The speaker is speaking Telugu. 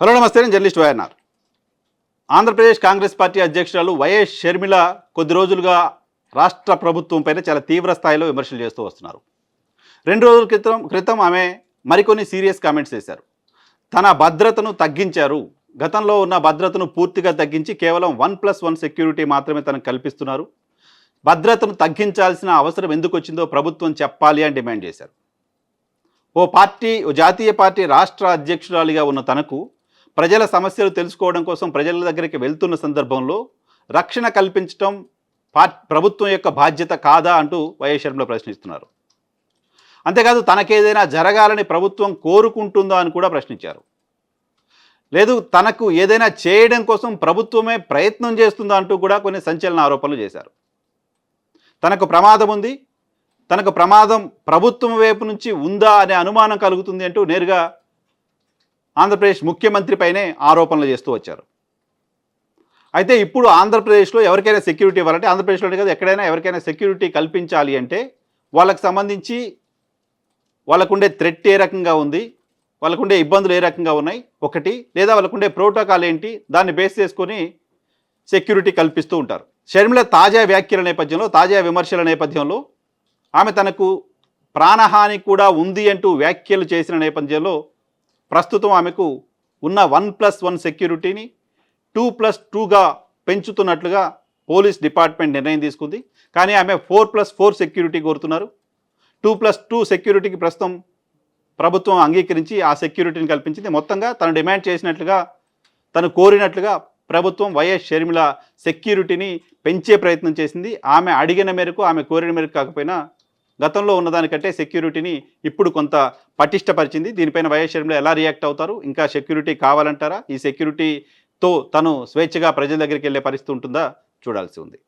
హలో నమస్తే నేను journalist Y N R. Andhra Pradesh Congress party అధ్యక్షురాలు వైఎస్ షర్మిల కొద్ది రోజులుగా రాష్ట్ర ప్రభుత్వంపైన చాలా తీవ్ర స్థాయిలో విమర్శలు చేస్తూ వస్తున్నారు. రెండు రోజుల క్రితం క్రితం ఆమె మరికొన్ని సీరియస్ కామెంట్స్ చేశారు. తన భద్రతను తగ్గించారు. గతంలో ఉన్న భద్రతను పూర్తిగా తగ్గించి కేవలం వన్ ప్లస్ వన్ సెక్యూరిటీ మాత్రమే తనకు కల్పిస్తున్నారు. భద్రతను తగ్గించాల్సిన అవసరం ఎందుకు వచ్చిందో ప్రభుత్వం చెప్పాలి అని డిమాండ్ చేశారు. ఓ పార్టీ ఓ జాతీయ పార్టీ రాష్ట్ర అధ్యక్షురాలిగా ఉన్న తనకు ప్రజల సమస్యలు తెలుసుకోవడం కోసం ప్రజల దగ్గరికి వెళ్తున్న సందర్భంలో రక్షణ కల్పించడం ప్రభుత్వం యొక్క బాధ్యత కాదా అంటూ వైఎస్ షర్మిల ప్రశ్నిస్తున్నారు. అంతేకాదు తనకేదైనా జరగాలని ప్రభుత్వం కోరుకుంటుందా అని కూడా ప్రశ్నించారు. లేదు తనకు ఏదైనా చేయడం కోసం ప్రభుత్వమే ప్రయత్నం చేస్తుందా అంటూ కూడా కొన్ని సంచలన ఆరోపణలు చేశారు. తనకు ప్రమాదం ఉంది తనకు ప్రమాదం ప్రభుత్వం వైపు నుంచి ఉందా అనే అనుమానం కలుగుతుంది అంటూ నేరుగా ఆంధ్రప్రదేశ్ ముఖ్యమంత్రిపైనే ఆరోపణలు చేస్తూ వచ్చారు. అయితే ఇప్పుడు ఆంధ్రప్రదేశ్లో ఎవరికైనా సెక్యూరిటీ ఇవ్వాలంటే ఆంధ్రప్రదేశ్లోనే కదా ఎక్కడైనా ఎవరికైనా సెక్యూరిటీ కల్పించాలి అంటే వాళ్ళకి సంబంధించి వాళ్ళకుండే థ్రెట్ ఏ రకంగా ఉంది వాళ్ళకుండే ఇబ్బందులు ఏ రకంగా ఉన్నాయి ఒకటి లేదా వాళ్ళకుండే ప్రోటోకాల్ ఏంటి దాన్ని బేస్ చేసుకొని సెక్యూరిటీ కల్పిస్తూ ఉంటారు. షర్మిల తాజా వ్యాఖ్యల నేపథ్యంలో తాజా విమర్శల నేపథ్యంలో ఆమె తనకు ప్రాణహాని కూడా ఉంది అంటూ వ్యాఖ్యలు చేసిన నేపథ్యంలో ప్రస్తుతం ఆమెకు ఉన్న వన్ ప్లస్ వన్ సెక్యూరిటీని టూ ప్లస్ టూగా పెంచుతున్నట్లుగా పోలీస్ డిపార్ట్మెంట్ నిర్ణయం తీసుకుంది. కానీ ఆమె ఫోర్ ప్లస్ ఫోర్ సెక్యూరిటీ కోరుతున్నారు. టూ ప్లస్ టూ సెక్యూరిటీకి ప్రస్తుతం ప్రభుత్వం అంగీకరించి ఆ సెక్యూరిటీని కల్పించింది. మొత్తంగా తను డిమాండ్ చేసినట్లుగా తను కోరినట్లుగా ప్రభుత్వం వైఎస్ షర్మిల సెక్యూరిటీని పెంచే ప్రయత్నం చేసింది. ఆమె అడిగిన మేరకు ఆమె కోరిన మేరకు కాకపోయినా గతంలో ఉన్నదానికంటే సెక్యూరిటీని ఇప్పుడు కొంత పటిష్టపరిచింది. దీనిపైన వైఎస్ షర్మిల ఎలా రియాక్ట్ అవుతారు? ఇంకా సెక్యూరిటీ కావాలంటారా? ఈ సెక్యూరిటీతో తను స్వేచ్ఛగా ప్రజల దగ్గరికి వెళ్ళే పరిస్థితి ఉంటుందా? చూడాల్సి ఉంది.